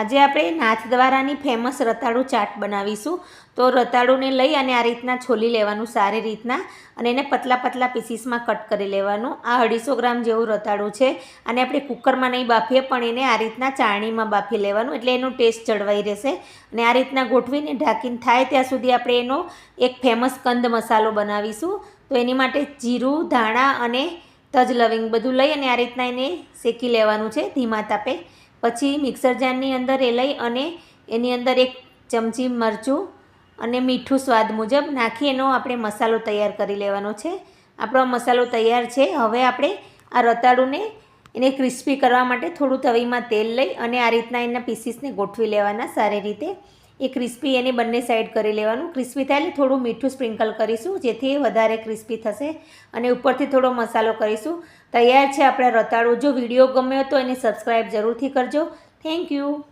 આજે આપણે નાથદ્વારાની ફેમસ રતાળું ચાટ બનાવીશું. તો રતાળુને લઈ અને આ રીતના છોલી લેવાનું, સારી રીતના, અને એને પતલા પતલા પીસીસમાં કટ કરી લેવાનું. આ અઢીસો ગ્રામ જેવું રતાળું છે, અને આપણે કુકરમાં નહીં બાફીએ, પણ એને આ રીતના ચાણીમાં બાફી લેવાનું, એટલે એનો ટેસ્ટ જળવાઈ રહેશે. અને આ રીતના ગોઠવીને ઢાંકીને થાય, ત્યાં સુધી આપણે એનો એક ફેમસ કંદ મસાલો બનાવીશું. તો એની માટે જીરું, ધાણા અને તજ લવિંગ બધું લઈ અને આ રીતના એને શેકી લેવાનું છે ધીમા તાપે. પછી મિક્સર જારની અંદર એ લઈ અને એની અંદર એક ચમચી મરચું અને મીઠું સ્વાદ મુજબ નાખી એનો આપણે મસાલો તૈયાર કરી લેવાનો છે. આપણો મસાલો તૈયાર છે. હવે આપણે આ રતાળુને એને ક્રિસ્પી કરવા માટે થોડું તવીમાં તેલ લઈ અને આ રીતના એના પીસીસને ગોઠવી લેવાના સારી રીતે. એ ક્રિસ્પી એને બંને સાઈડ કરી લેવાનું. ક્રિસ્પી થાય એટલે થોડું મીઠું સ્પ્રિંકલ કરીશું, જેથી એ વધારે ક્રિસ્પી થશે. અને ઉપરથી થોડો મસાલો કરીશું. તૈયાર છે આપણા રતાળું. જો વીડિયો ગમ્યો તો એને સબસ્ક્રાઈબ જરૂરથી કરજો. Thank you